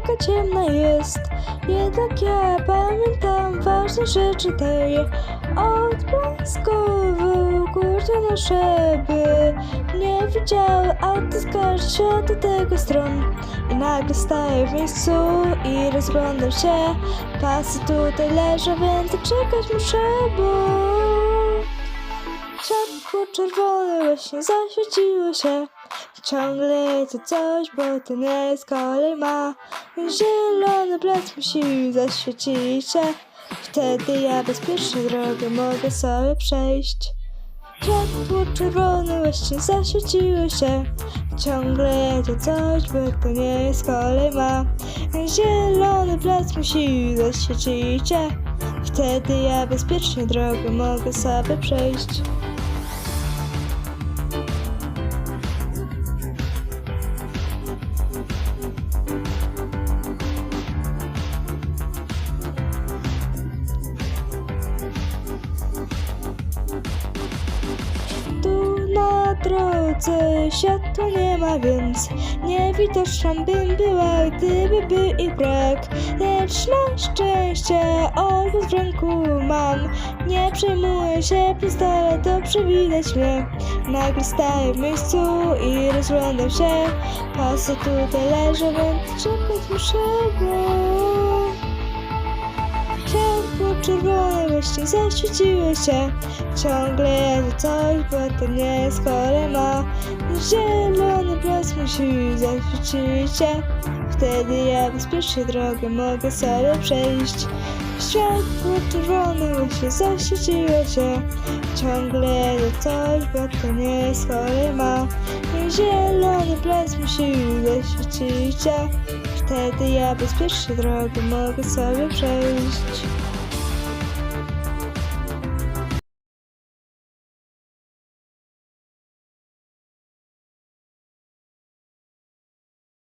droga ciemna jest. Jednak ja pamiętam ważne rzeczy tej. Odblasku wykłócone szyby nie widziały, a ty skarży się do tego stron. I nagle staję w miejscu i rozglądam się. Pasy tutaj leżą, więc czekać muszę, bo... Światło czerwone właśnie zaświeciło się Ciągle to coś, bo nie jest kolej ma. Zielony blask musi zaświecić się. Wtedy ja bezpiecznie drogę mogę sobie przejść. Światło czerwone właśnie zaświeciło się. Ciągle to coś, bo to nie jest kolej ma. Zielony blask musi zaświecić się. Wtedy ja bezpiecznie drogę mogę sobie przejść drodze światła nie ma, więc niewidoczna bym była, gdyby był ich brak. Lecz na szczęście obóz w ręku mam. Nie przejmuję się, pistolet dobrze widać mnie. Nagle staję w miejscu i rozglądam się. Pasy tutaj leżą, więc czekać muszę, bo... Światło czerwone właśnie zaświeciło się Ciągle to coś, bo to nie jest chore ma Zielony blask musi zaświecić się. Wtedy ja bezpiecznie drogę mogę sobie przejść. Światło czerwone właśnie zaświeciło się. Ciągle to coś, bo to nie jest chore ma Zielony blask musi zaświecić się. Wtedy ja bezpiecznie drogę mogę sobie przejść